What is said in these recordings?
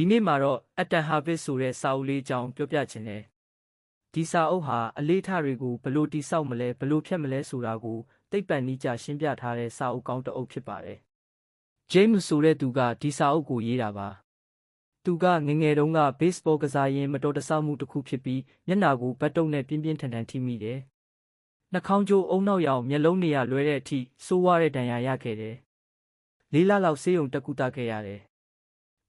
ဒီနေ့မှာတော့အတန်ဟာဘစ်ဆိုတဲ့စာအုပ်လေးအကြောင်းပြောပြချင်တယ်ဒီစာအုပ်ဟာအလေးထားတွေကိုဘယ်လို့တိဆောက်မလဲဘယ်လို့ဖြတ်မလဲဆိုတာကိုသိပ္ပံနည်းကျရှင်းပြထားတဲ့စာအုပ်ကောင်းတစ်အုပ်ဖြစ်ပါတယ်ဂျိမ်းမဆိုတဲ့သူကဒီစာအုပ်ကိုရေးတာပါသူကငယ်ငယ်တုန်းကဘေ့စ်ဘောကစားရင်းမတော်တဆမှုတစ်ခုဖြစ်ပြီးမျက်နှာကိုဘတ်တုံနဲ့ပြင်းပြင်းထန်ထန်ထိမိတယ်နှာခေါင်းကျိုးအုံနောက်ရောင်မျက်လုံးနေရလွဲတဲ့အထိဆိုးဝါးတဲ့ဒဏ်ရာရခဲ့တယ်လေးလလောက်ဆေးရုံတက်ကူတာခဲ့ရတယ်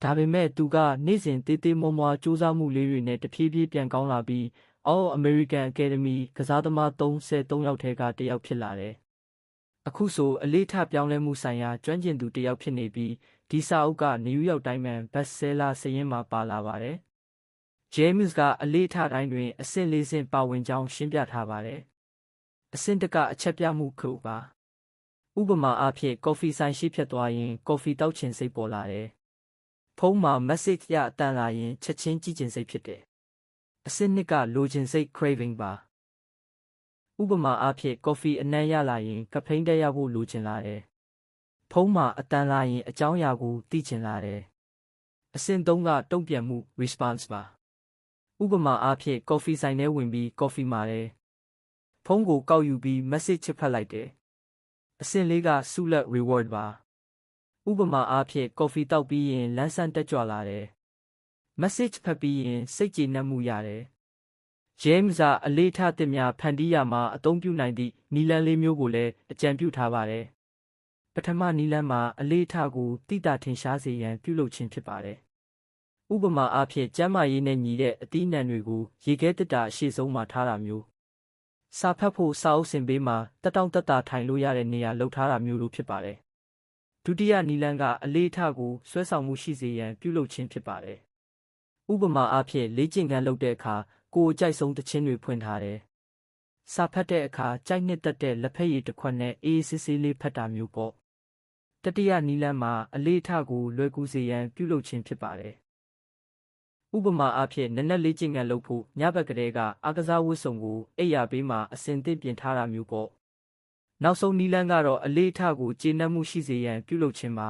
ဒါပေမဲ့သူကနေ့စဉ်တေးသေးမွားမွားစူးစမ်းမှုလေးတွေနဲ့တဖြည်းဖြည်းပြန်ကောင်းလာပြီး All American Academy ကစားသမား33ယောက်ထဲကတစ်ယောက်ဖြစ်လာတယ်။အခုဆိုအလေးထားပြောင်းလဲမှုဆိုင်ရာကျွမ်းကျင်သူတစ်ယောက်ဖြစ်နေပြီးဒီစာအုပ်က New York Times Bestseller စာရင်းမှာပါလာပါတယ်။ James ကအလေးထားတိုင်းတွင်အဆင့်လေးဆင့်ပါဝင်ကြောင်းရှင်းပြထားပါတယ်။အဆင့်တစ်ကအချက်ပြမှုခုပါ။ဥပမာအားဖြင့်ကော်ဖီဆိုင်ရှိဖြတ်သွားရင်ကော်ဖီတောက်ချင်စိတ်ပေါ်လာတယ်။ ဖုန်းမှာ message ရအတန်လာရင်ချက်ချင်းကြည့်ချင်စိတ်ဖြစ်တယ်။အစစ်နှစ်ကလိုချင်စိတ် craving ပါ။ဥပမာအားဖြင့်ကော်ဖီအနံ့ရလာရင်ကဖိန်းတက်ရဖို့လိုချင်လာတယ်။ဖုန်းမှာအတန်လာရင်အကြောင်းအရာကိုသိချင်လာတယ်။အဆင့်သုံးကတုံ့ပြန်မှု response ပါ။ဥပမာအားဖြင့်ကော်ဖီဆိုင်ထဲဝင်ပြီးကော်ဖီမှာတယ်။ဖုန်းကိုကောက်ယူပြီး message ချဖတ်လိုက်တယ်။အဆင့်လေးကဆုလက် reward ပါ။ ဥပမာအားဖြင့်ကော်ဖီတောက်ပြီးရင်လန်းဆန်းတက်ကြွလာတယ်။ message ဖတ်ပြီးရင်စိတ်ကျေနပ်မှုရတယ်။ James ကအလေးထားသစ်များဖန်တီးရမှာအသုံးပြုနိုင်သည့်နီလန်းလေးမျိုးကိုလည်းအကြံပြုထားပါတယ်။ပထမနီလန်းမှာအလေးထားကိုတိတာထင်ရှားစေရန်ပြုလုပ်ခြင်းဖြစ်ပါတယ်။ဥပမာအားဖြင့်ကျမ်းမာရေးနဲ့ညီတဲ့အသီးအနှံတွေကိုရေခဲတစ်တာအရှိဆုံးမှာထားတာမျိုး။စာဖတ်ဖို့စာအုပ်စင်ပေးမှာတက်တောင့်တက်တာထိုင်လို့ရတဲ့နေရာလှုပ်ထားတာမျိုးလိုဖြစ်ပါတယ်။ ဒုတိယနီလန်းကအလေးထားကိုဆွဲဆောင်မှုရှိစေရန်ပြုလုပ်ခြင်းဖြစ်ပါတယ်။ဥပမာအားဖြင့်လေ့ကျင့်ခန်းလုပ်တဲ့အခါကိုယ်အကြိုက်ဆုံးသချင်းတွေဖွင့်ထားတယ်။စာဖတ်တဲ့အခါကြိုက်နှစ်သက်တဲ့လက်ဖက်ရည်တစ်ခွက်နဲ့အေးအေးဆေးဆေးလေးဖတ်တာမျိုးပေါ့။တတိယနီလန်းမှာအလေးထားကိုလွယ်ကူစေရန်ပြုလုပ်ခြင်းဖြစ်ပါတယ်။ဥပမာအားဖြင့်နက်နက်လေးကျင့်ခန်းလုပ်ဖို့ညဘက်ကလေးကအားကစားဝတ်စုံကိုအိပ်ယာဘေးမှာအစင်သင့်ပြင်ထားတာမျိုးပေါ့။ နောက်ဆုံးနီလန်းကတော့အလေးထားကိုကျေနပ်မှုရှိစေရန်ပြုလုပ်ခြင်းပါ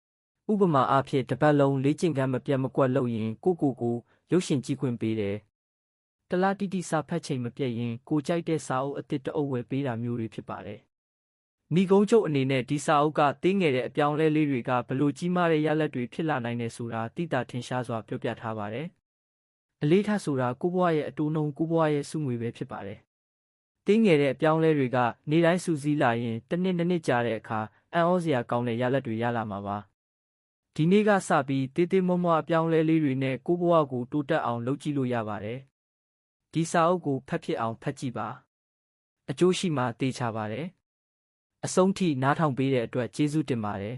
။ဥပမာအားဖြင့်တစ်ပတ်လုံးလေးကျင့်ခန်းမပြတ်မကွက်လုပ်ရင်ကိုကိုကိုရုပ်ရှင်ကြည့်ခွင့်ပေးတယ်။တလားတိတိစာဖတ်ချိန်မပြတ်ရင်ကိုကြိုက်တဲ့စာအုပ်အသစ်တအုပ်ဝယ်ပေးတာမျိုးတွေဖြစ်ပါတယ်။မိကုံးချုပ်အနေနဲ့ဒီစာအုပ်ကတင်းငယ်တဲ့အပြောင်းလဲလေးတွေကဘလို့ကြီးမားတဲ့ရလဒ်တွေဖြစ်လာနိုင်တယ်ဆိုတာတိတာထင်ရှားစွာပြောပြထားပါတယ်။အလေးထားဆိုတာကိုဘွားရဲ့အတူနှုံကိုဘွားရဲ့စုငွေပဲဖြစ်ပါတယ်။ တင်းငယ်တဲ့အပြောင်းလဲတွေက နေတိုင်းစူးစီးလာရင်တစ်နှစ်နှစ်နှစ်ကြာတဲ့အခါအံ့ဩစရာကောင်းတဲ့ရလဒ်တွေရလာမှာပါ။ဒီနေ့ကစပြီးတေးသေးမွမွအပြောင်းလဲလေးတွေနဲ့ကိုဘွားကိုတိုးတက်အောင်လုပ်ကြည့်လို့ရပါတယ်။ဒီစာအုပ်ကိုဖတ်ဖြစ်အောင်ဖတ်ကြည့်ပါ။အကျိုးရှိမှသိချပါတယ်။အဆုံးထိနားထောင်ပေးတဲ့အတွက်ကျေးဇူးတင်ပါတယ်